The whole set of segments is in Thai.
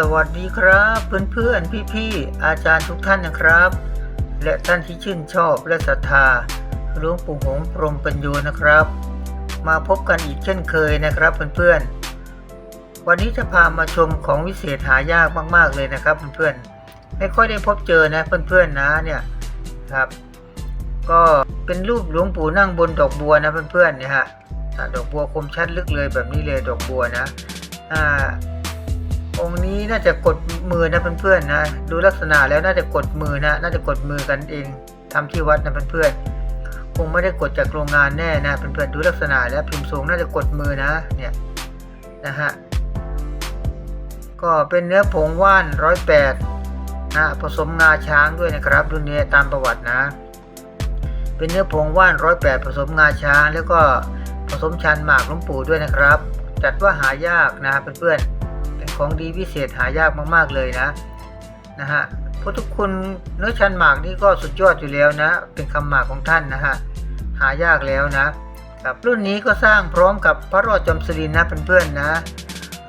สวัสดีครับเพื่อนๆพี่ๆอาจารย์ทุกท่านนะครับ และท่านที่ชื่นชอบและศรัทธาหลวงปู่หงพรมปัญโยนะครับ มาพบกันอีกเช่นเคยนะครับเพื่อนๆวันนี้จะพามาชมของวิเศษหายากมากๆเลยนะครับเพื่อนๆไม่ค่อยได้พบเจอนะเพื่อนๆนะเนี่ยครับ ก็เป็นรูปหลวงปู่นั่งบนดอกบัวนะเพื่อนๆเนี่ยฮะดอกบัวคมชัดลึกเลยแบบนี้เลยดอกบัวนะอ่า องค์นี้น่าจะกดมือนะเพื่อนๆนะดูลักษณะแล้วน่าจะกดมือนะน่าจะกดมือกันเองทำที่วัดนะเพื่อนๆคงไม่ได้กดจากโรงงานแน่นะเพื่อนๆดูลักษณะแล้วพิมพ์ทรงน่าจะกดมือนะเนี่ยนะฮะก็เป็นเนื้อผงว่านร้อยแปดนะผสมงาช้างด้วยนะครับรุ่นนี้ตามประวัตินะ เป็นเนื้อผงว่านร้อยแปดผสมงาช้าง แล้วก็ผสมชันหมากลวงปู่ด้วยนะครับ จัดว่าหายากนะเพื่อนๆ ของดีพิเศษหายากมากๆเลยนะนะฮะพุทธคุณเนื้อชันหมากนี่ก็สุดยอดอยู่แล้วนะ เป็นคำหมากของท่านนะฮะหายากแล้วนะครับรุ่นนี้ก็สร้างพร้อมกับพระรอดจอมสุรินนะเพื่อนๆนะ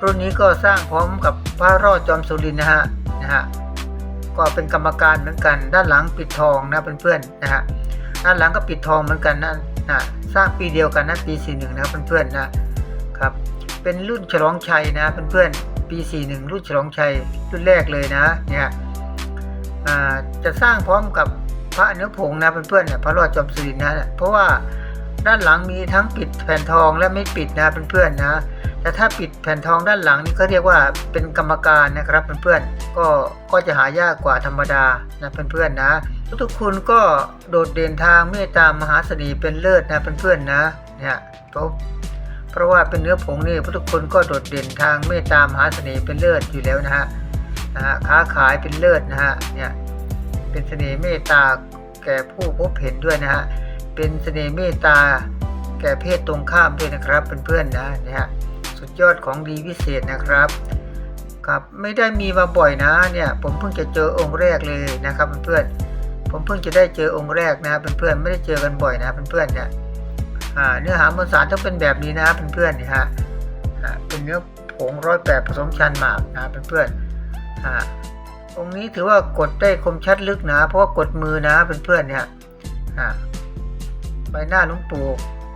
รุ่นนี้ก็สร้างพร้อมกับพระรอดจอมสุรินนะฮะนะฮะก็เป็นกรรมการเหมือนกัน ด้านหลังปิดทองนะเพื่อนๆนะฮะด้านหลังก็ปิดทองเหมือนกันนะนะสร้างปีเดียวกันนะปี41นะเพื่อนๆนะครับเป็นรุ่นฉลองชัยนะเพื่อนๆ ปี 41 รุ่นฉลองชัยรุ่นแรกเลยนะเนี่ยจะสร้างพร้อมกับพระเนื้อผงนะเพื่อนๆเนี่ยพระรอดจอมสุรินนะเพราะว่าด้านหลังมีทั้งปิดแผ่นทองและไม่ปิดนะเพื่อนๆนะแต่ถ้าปิดแผ่นทองด้านหลังนี่เขาเรียกว่าเป็นกรรมการนะครับเพื่อนๆก็ก็จะหายากกว่าธรรมดานะเพื่อนๆนะ ทุกๆคุณก็โดดเด่นทางเมตตามหาเสน่ห์เป็นเลิศนะเพื่อนๆนะเนี่ยเพราะ เพราะว่าเป็นเนื้อผงนี่ทุกคนก็โดดเด่นทางเมตตามหาเสน่ห์เป็นเลิศอยู่แล้วนะฮะนะฮะค้าขายเป็นเลิศนะฮะเนี่ยเป็นเสน่ห์เมตตาแก่ผู้พบเห็นด้วยนะฮะเป็นเสน่ห์เมตตาแก่เพศตรงข้ามด้วยนะครับเพื่อนๆนะเนี่ยฮะสุดยอดของดีวิเศษนะครับครับไม่ได้มีมาบ่อยนะเนี่ยผมเพิ่งจะเจอองค์แรกเลยนะครับเพื่อนๆผมเพิ่งจะได้เจอองค์แรกนะเพื่อนๆไม่ได้เจอกันบ่อยนะเพื่อนๆเนี่ย เนื้อหามวลสารต้องเป็นแบบนี้นะครับเพื่อนๆนี่ฮะเป็นเนื้อผงร้อยแปดผสมชันหมากนะเพื่อนๆองนี้ถือว่ากดได้คมชัดลึกนะ เพราะว่ากดมือนะเพื่อนๆเนี่ยใบหน้าลวงปู่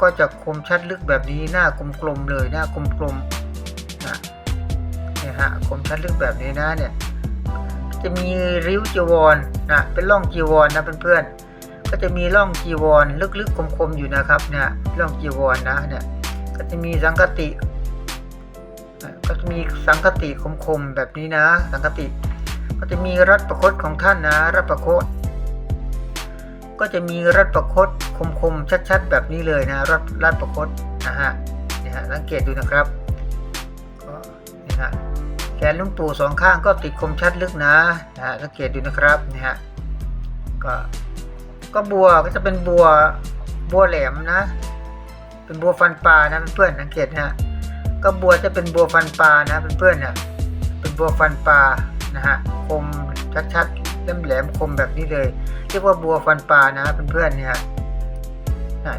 ก็จะคมชัดลึกแบบนี้หน้ากลมๆเลยหน้ากลมๆนะเนี่ยฮะคมชัดลึกแบบนี้นะเนี่ยจะมีริ้วจีวรนะเป็นร่องจีวรนะเพื่อนๆ ก็จะมีร่องจีวรลึกๆคมๆอยู่นะครับเนี่ยร่องจีวรนะเนี่ยก็จะมีสังกติ ก็จะมีสังกติคมๆแบบนี้นะ สังกติ ก็จะมีรัดประคตของท่านนะ รัดประคตก็จะมีรัดประคตคมๆชัดๆ แบบนี้เลยนะรัดรัดประคตนะฮะนี่ฮะสังเกตดูนะครับก็นี่ฮะแขนลุงปู่สองข้างก็ติดคมชัดลึกนะนะสังเกตดูนะครับนี่ฮะก็ ก็บัวก็จะเป็นบัวบัวแหลมนะ เป็นบัวฟันปลานะเพื่อนๆสังเกตนะก็บัวจะเป็นบัวฟันปลานะเพื่อนๆเนี่ยเป็นบัวฟันปลานะฮะคมชัดๆแหลมๆคมแบบนี้เลย เรียกว่าบัวฟันปลานะเพื่อนๆเนี่ย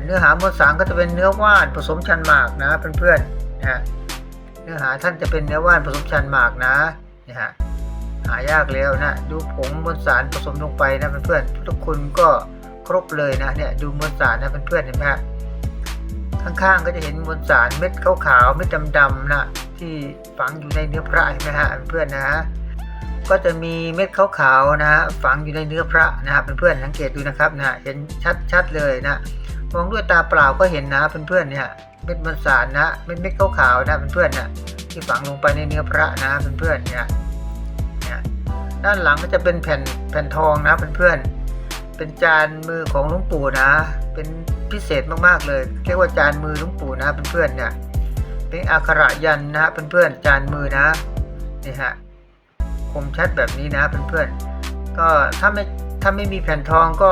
เนื้อหามวลสารก็จะเป็นเนื้อว่านผสมชันหมากนะเพื่อนๆนะเนื้อหาท่านจะเป็นเนื้อว่านผสมชันหมากนะนี่ฮะหายากแล้วนะ ดูผงมวลสารผสมลงไปนะเพื่อนๆทุกคนก็ รบเลยนะเนี่ยดูมวลสารนะเพื่อนๆเห็นไหมฮะข้างๆ ก็จะเห็นมวลสารเม็ดขาวๆเม็ดดำๆนะที่ฝังอยู่ในเนื้อพระเห็นไหมฮะเพื่อนนะก็จะมีเม็ดขาวๆนะฮะฝังอยู่ในเนื้อพระนะฮะเพื่อนๆสังเกตดูนะครับนะเห็นชัดๆเลยนะมองด้วยตาเปล่าก็เห็นนะเพื่อนๆเนี่ยเม็ดมวลสารนะเม็ดเม็ดขาวๆนะเพื่อนๆนะที่ฝังลงไปในเนื้อพระนะเพื่อนๆเนี่ยด้านหลังก็จะเป็นแผ่นแผ่นทองนะเพื่อนๆ เป็นจานมือของลวงปู่นะ เป็นพิเศษมากๆเลย เรียกว่าจานมือลวงปู่นะเพื่อนๆเนี่ย เป็นอักขระยันนะเพื่อนๆจานมือนะนี่ฮะคมชัดแบบนี้นะเพื่อนๆก็ถ้าไม่ถ้าไม่มีแผ่นทองก็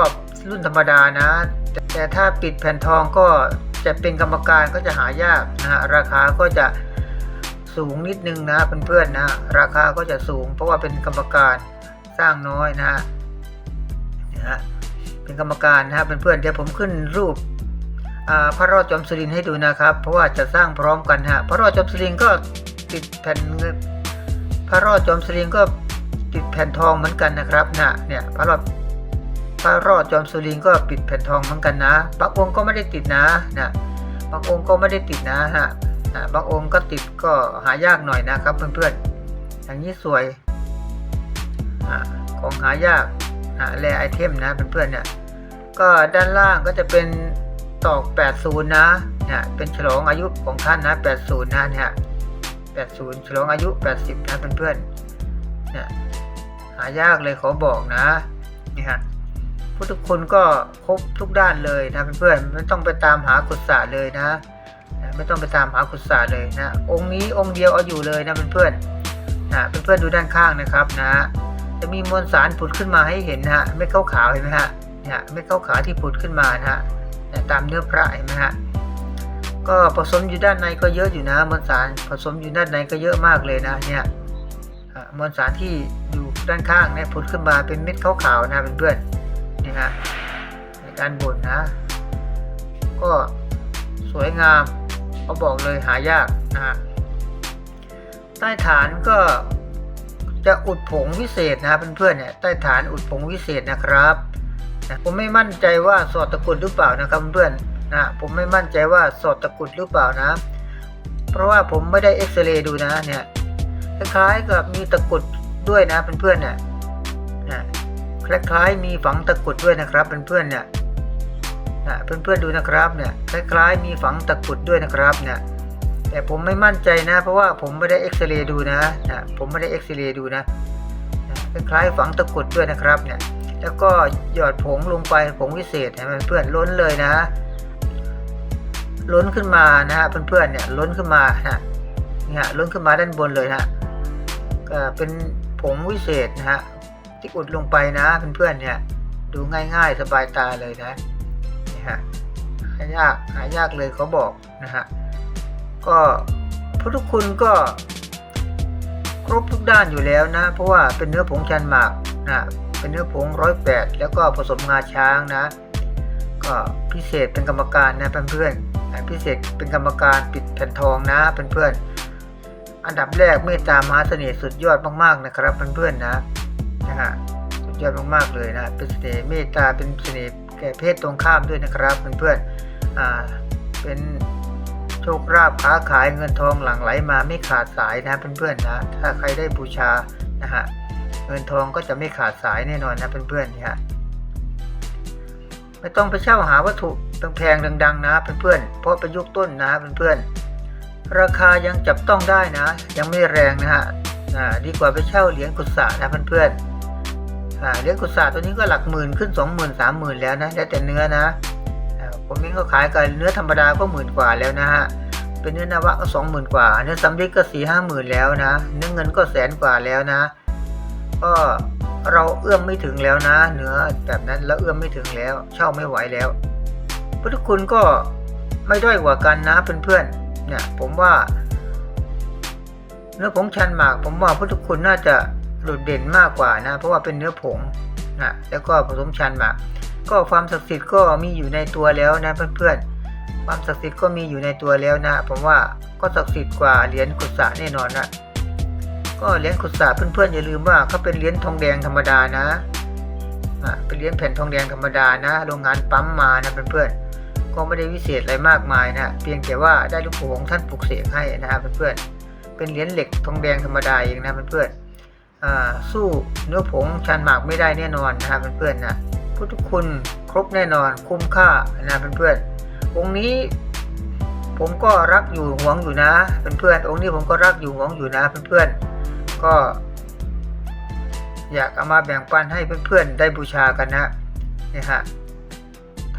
รุ่นธรรมดานะแต่แต่ถ้าปิดแผ่นทองก็จะเป็นกรรมการก็จะหายากนะฮะราคาก็จะสูงนิดนึงนะเพื่อนๆนะราคาก็จะสูง เพราะว่าเป็นกรรมการสร้างน้อยนะฮะนะฮะ เป็นกรรมการนะฮะเพื่อนๆเดี๋ยวผมขึ้นรูปพระรอดจอมสุรินให้ดูนะครับ เพราะว่าจะสร้างพร้อมกันฮะพระรอดจอมสุรินก็ติดแผ่นพระรอดจอมสลิงก็ติดแผ่นทองเหมือนกันนะครับนะเนี่ยพระรอดพระรอดจอมสลิงก็ปิดแผ่นทองเหมือนกันนะบางองค์ก็ไม่ได้ติดนะนะบางองค์ก็ไม่ได้ติดนะฮะนะบางองค์ก็ติดก็หายากหน่อยนะครับเพื่อนๆอย่างนี้สวยอ่าของหายาก แลไอเทมนะเพื่อนๆเนี่ยก็ด้านล่างก็จะเป็นตอก 80 นะเนี่ยเป็นฉลองอายุของท่านนะ 80 นะเนี่ย80 ฉลองอายุ 80 นะเพื่อนๆเนี่ยหายากเลยขอบอกนะนี่ฮะพุทธคุณก็ครบทุกด้านเลยนะเพื่อนๆไม่ต้องไปตามหากุศลเลยนะนะไม่ต้องไปตามหากุศลเลยนะ องค์นี้องค์เดียวเอาอยู่เลยนะเพื่อนๆนะเพื่อนๆดูด้านข้างนะครับนะ จะมีมวลสารผุดขึ้นมาให้เห็นนะฮะไม่ขาวๆเห็นไหมฮะเนี่ยไม่ขาวๆที่ผุดขึ้นมานะฮะตามเนื้อพระเห็นไหมฮะก็ผสมอยู่ด้านในก็เยอะอยู่นะมวลสารผสมอยู่ด้านในก็เยอะมากเลยนะเนี่ยมวลสารที่อยู่ด้านข้างเนี่ยผุดขึ้นมาเป็นเม็ดขาวๆนะเพื่อนๆนี่ฮะในการบดนะ ก็สวยงามเขาบอกเลยหายากนะฮะใต้ฐานก็ จะอุดผงวิเศษนะเพื่อนๆเนี่ยใต้ฐานอุดผงวิเศษนะครับนะผมไม่มั่นใจว่าสอดตะกุดหรือเปล่านะครับเพื่อนนะผมไม่มั่นใจว่าสอดตะกุดหรือเปล่านะ เพราะว่าผมไม่ได้เอ็กซเรย์ดูนะเนี่ยคล้ายๆกับมีตะกุดด้วยนะเพื่อนๆเนี่ยนะคล้ายๆมีฝังตะกุดด้วยนะครับเพื่อนๆเนี่ยนะเพื่อนๆดูนะครับเนี่ยคล้ายๆมีฝังตะกุดด้วยนะครับเนี่ย แต่ผมไม่มั่นใจนะ เพราะว่าผมไม่ได้เอ็กซเรย์ดูนะนะผมไม่ได้เอ็กซเรย์ดูนะคล้ายๆฝังตะกุดด้วยนะครับ เนี่ย แล้วก็หยอดผงลงไปผงวิเศษให้เพื่อนล้นเลยนะ ล้นขึ้นมานะฮะเพื่อนๆเนี่ยล้นขึ้นมานะนี่ฮะล้นขึ้นมาด้านบนเลยนะก็เป็นผงวิเศษนะฮะที่อุดลงไปนะเพื่อนๆเนี่ย ดูง่ายๆสบายตาเลยนะนี่ฮะหายากหายากเลยเขาบอกนะฮะ ก็พุทธคุณก็ครบทุกด้านอยู่แล้วนะ เพราะว่าเป็นเนื้อผงชันหมากนะเป็นเนื้อผงร้อยแปดแล้วก็ผสมงาช้างนะ ก็พิเศษเป็นกรรมการนะเพื่อนๆพิเศษเป็นกรรมการปิดแผ่นทองนะเพื่อนๆอันดับแรกเมตตามหาเสน่ห์สุดยอดมากๆนะครับเพื่อนๆนะนะฮะสุดยอดมากๆเลยนะเป็นเสน่ห์เมตตาเป็นเสน่ห์แก่เพศตรงข้ามด้วยนะครับเพื่อนๆอ่าเป็น ชคลาภค้าขายเงินทองหลั่งไหลมาไม่ขาดสายนะเพื่อนๆนะถ้าใครได้บูชานะฮะเงินทองก็จะไม่ขาดสายแน่นอนนะเพื่อนๆนี่ฮะไม่ต้องไปเช่าหาวัตถุแพงๆดัง ๆ นะเพื่อนๆเพราะประยุกต์ต้นนะเพื่อนๆราคายังจับต้องได้นะ ยังไม่แรงนะฮะดีกว่าไปเช่าเหรียญกุศลนะเพื่อนๆเหรียญกุศลตัวนี้ก็หลักหมื่นขึ้นสองหมื่นสามหมื่นแล้วนะแล้วแต่เนื้อนะผมเองก็ขายกันเนื้อธรรมดาก็หมื่นกว่าแล้วนะฮะ เป็นเนื้อนวะก็สองหมื่นกว่า เนื้อซัมริกก็สี่ห้าหมื่นแล้วนะ เนื้อเงินก็แสนกว่าแล้วนะ ก็เราเอื้อมไม่ถึงแล้วนะ เนื้อแบบนั้นเราเอื้อมไม่ถึงแล้ว เช่าไม่ไหวแล้วพุทธคุณก็ไม่ด้อยกว่ากันนะเพื่อนๆเนี่ย ผมว่า เนื้อผงชันหมาก ผมว่าพุทธคุณน่าจะโดดเด่นมากกว่านะ เพราะว่าเป็นเนื้อผงนะแล้วก็ผสมชันหมาก ก็ความศักดิ์สิทธิ์ก็มีอยู่ในตัวแล้วนะเพื่อนๆ ความศักดิ์สิทธิ์ก็มีอยู่ในตัวแล้วนะ ผมว่าก็ศักดิ์สิทธิ์กว่าเหรียญกุศลแน่นอนนะก็เหรียญขุดสาเพื่อนๆอย่าลืมว่าเขาเป็นเหรียญทองแดงธรรมดานะอ่าเป็นเหรียญแผ่นทองแดงธรรมดานะ โรงงานปั๊มมานะเพื่อนๆก็ไม่ได้วิเศษอะไรมากมายนะเพียงแต่ว่าได้ลูกปู่ของท่านปลุกเสกให้นะครับเพื่อนๆเป็นเหรียญเหล็กทองแดงธรรมดาเองนะเพื่อนๆอ่าสู้เนื้อผงชันหมากไม่ได้แน่นอนนะครับเพื่อนๆนะพุทธคุณครบแน่นอนคุ้มค่านะเพื่อนๆ องค์นี้ผมก็รักอยู่หวงอยู่นะเพื่อนๆองค์นี้ผมก็รักอยู่หวงอยู่นะเพื่อนๆก็ อยากเอามาแบ่งปันให้เพื่อนๆได้บูชากันนะนี่ฮะ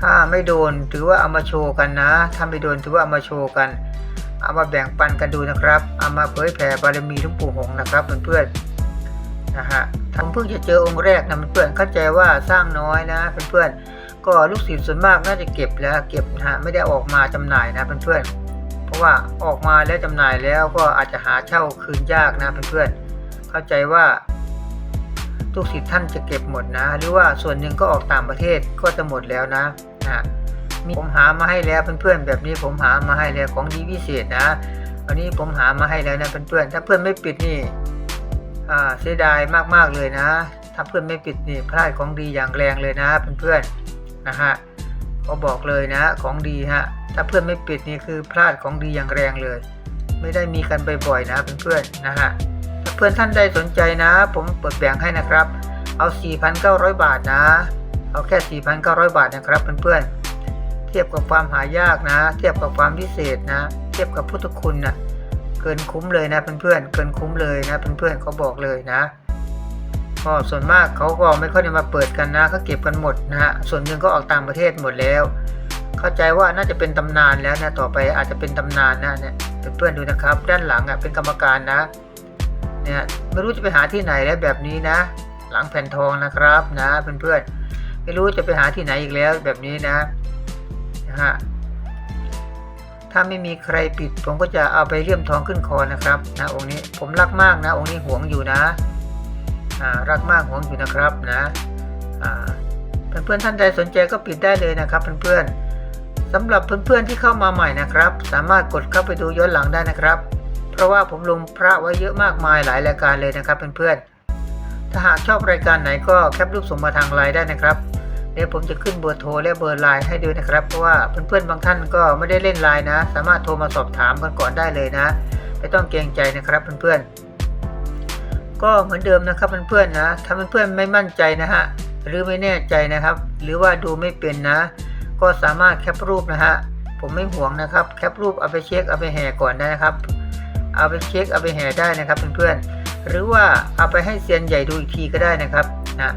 ถ้าไม่โดนถือว่าเอามาโชว์กันนะถ้าไม่โดนถือว่าเอามาโชว์กัน เอามาแบ่งปันกันดูนะครับเอามาเผยแผ่บารมีหลวงปู่หงนะครับเพื่อนๆนะฮะผมเพิ่งจะเจอองค์แรกนะเพื่อนๆเข้าใจว่าสร้างน้อยนะเพื่อนๆ ก็ลูกศิษย์ส่วนมากน่าจะเก็บแล้วเก็บนะฮะไม่ได้ออกมาจำหน่ายนะเพื่อนๆ เพราะว่าออกมาแล้วจำหน่ายแล้วก็อาจจะหาเช่าคืนยากนะเพื่อนๆ เข้าใจว่าทุกสิทธิ์ท่านจะเก็บหมดนะ หรือว่าส่วนหนึ่งก็ออกต่างประเทศก็จะหมดแล้วนะนะมีผมหามาให้แล้วเพื่อนๆ แบบนี้ผมหามาให้แล้วของดีพิเศษนะอันนี้ผมหามาให้แล้วนะเพื่อนๆ ถ้าเพื่อนไม่ปิดนี่เสียดายมากๆเลยนะ ถ้าเพื่อนไม่ปิดนี่พลาดของดีอย่างแรงเลยนะเพื่อนๆ นะฮะก็บอกเลยนะของดีฮะถ้าเพื่อนไม่ปิดนี่คือพลาดของดีอย่างแรงเลย ไม่ได้มีกันบ่อยๆนะเพื่อนๆนะฮะถ้าเพื่อนท่านใดสนใจนะ ผมเปิดแบ่งให้นะครับ เอา 4,900 บาทนะ เอาแค่ 4,900 บาทนะครับเพื่อนๆเทียบกับความหายากนะ เทียบกับความพิเศษนะ เทียบกับพุทธคุณนะเกินคุ้มเลยนะเพื่อนๆเกินคุ้มเลยนะเพื่อนๆเขาบอกเลยนะ ก็ส่วนมากเขาก็ไม่ค่อยได้มาเปิดกันนะเขาเก็บกันหมดนะฮะส่วนหนึ่งก็ออกต่างประเทศหมดแล้ว เข้าใจว่าน่าจะเป็นตำนานแล้วนะต่อไปอาจจะเป็นตำนานนะเนี่ยเพื่อนๆดูนะครับ ด้านหลังอะเป็นกรรมการนะเนี่ยไม่รู้จะไปหาที่ไหนแล้วแบบนี้นะ หลังแผ่นทองนะครับนะเพื่อนๆไม่รู้จะไปหาที่ไหนอีกแล้วแบบนี้นะนะฮะถ้าไม่มีใครปิด ผมก็จะเอาไปเลี่ยมทองขึ้นคอนะครับนะองค์นี้ผมรักมากนะ องค์นี้หวงอยู่นะ รักมากหวงอยู่นะครับนะอ่าเพื่อนๆท่านใดสนใจก็ปิดได้เลยนะครับเพื่อนๆสำหรับเพื่อนๆที่เข้ามาใหม่นะครับ สามารถกดเข้าไปดูย้อนหลังได้นะครับ เพราะว่าผมลงพระไว้เยอะมากมายหลายรายการเลยนะครับเพื่อนๆถ้าหากชอบรายการไหนก็แคปรูปส่งมาทางไลน์ได้นะครับเดี๋ยวผมจะขึ้นเบอร์โทรและเบอร์ไลน์ให้ด้วยนะครับ เพราะว่าเพื่อนๆบางท่านก็ไม่ได้เล่นไลน์นะ สามารถโทรมาสอบถามกันก่อนได้เลยนะ ไม่ต้องเกรงใจนะครับเพื่อนๆ ก็เหมือนเดิมนะครับเพื่อนๆนะถ้าเพื่อนๆไม่มั่นใจนะฮะหรือไม่แน่ใจนะครับ หรือว่าดูไม่เป็นนะ ก็สามารถแคปรูปนะฮะผมไม่ห่วงนะครับแคปรูปเอาไปเช็คเอาไปแห่ก่อนได้นะครับ เอาไปเช็คเอาไปแห่ได้นะครับเพื่อนๆหรือว่าเอาไปให้เซียนใหญ่ดูอีกทีก็ได้นะครับนะ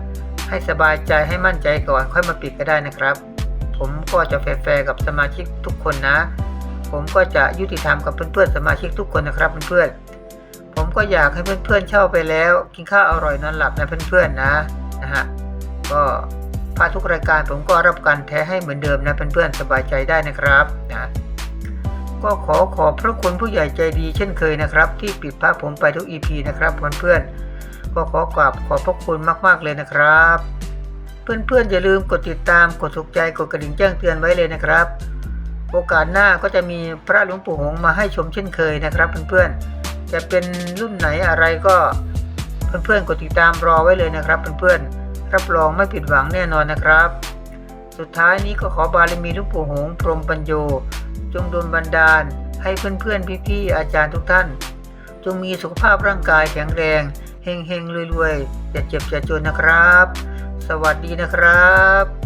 ให้สบายใจให้มั่นใจก่อนค่อยมาปิดก็ได้นะครับ ผมก็จะแฟร์ๆกับสมาชิกทุกคนนะ ผมก็จะยุติธรรมกับเพื่อนๆสมาชิกทุกคนนะครับเพื่อนๆ ก็อยากให้เพื่อนๆเช่าไปแล้ว กินข้าวอร่อยนอนหลับนะเพื่อนๆนะนะฮะก็พาทุกรายการผมก็รับการแท้ให้เหมือนเดิมนะเพื่อนๆสบายใจได้นะครับนะก็ขอขอบพระคุณผู้ใหญ่ใจดีเช่นเคยนะครับ ที่ปิดพระผมไปทุก EP นะครับเพื่อนๆก็ขอกราบขอบพระคุณมากๆเลยนะครับ เพื่อนๆอย่าลืมกดติดตามกดถูกใจกดกระดิ่งแจ้งเตือนไว้เลยนะครับ โอกาสหน้าก็จะมีพระหลวงปู่หงมาให้ชมเช่นเคยนะครับเพื่อนๆ จะเป็นรุ่นไหนอะไรก็เพื่อนๆกดติดตามรอไว้เลยนะครับ เพื่อนๆรับรองไม่ผิดหวังแน่นอนนะครับ สุดท้ายนี้ก็ขอบารมีลวงปู่หงพรมปัญโย จงดลบันดาล ให้เพื่อนๆพี่ๆอาจารย์ทุกท่าน จงมีสุขภาพร่างกายแข็งแรงเฮงๆรวยๆอย่าเจ็บอย่าจนนะครับ สวัสดีนะครับ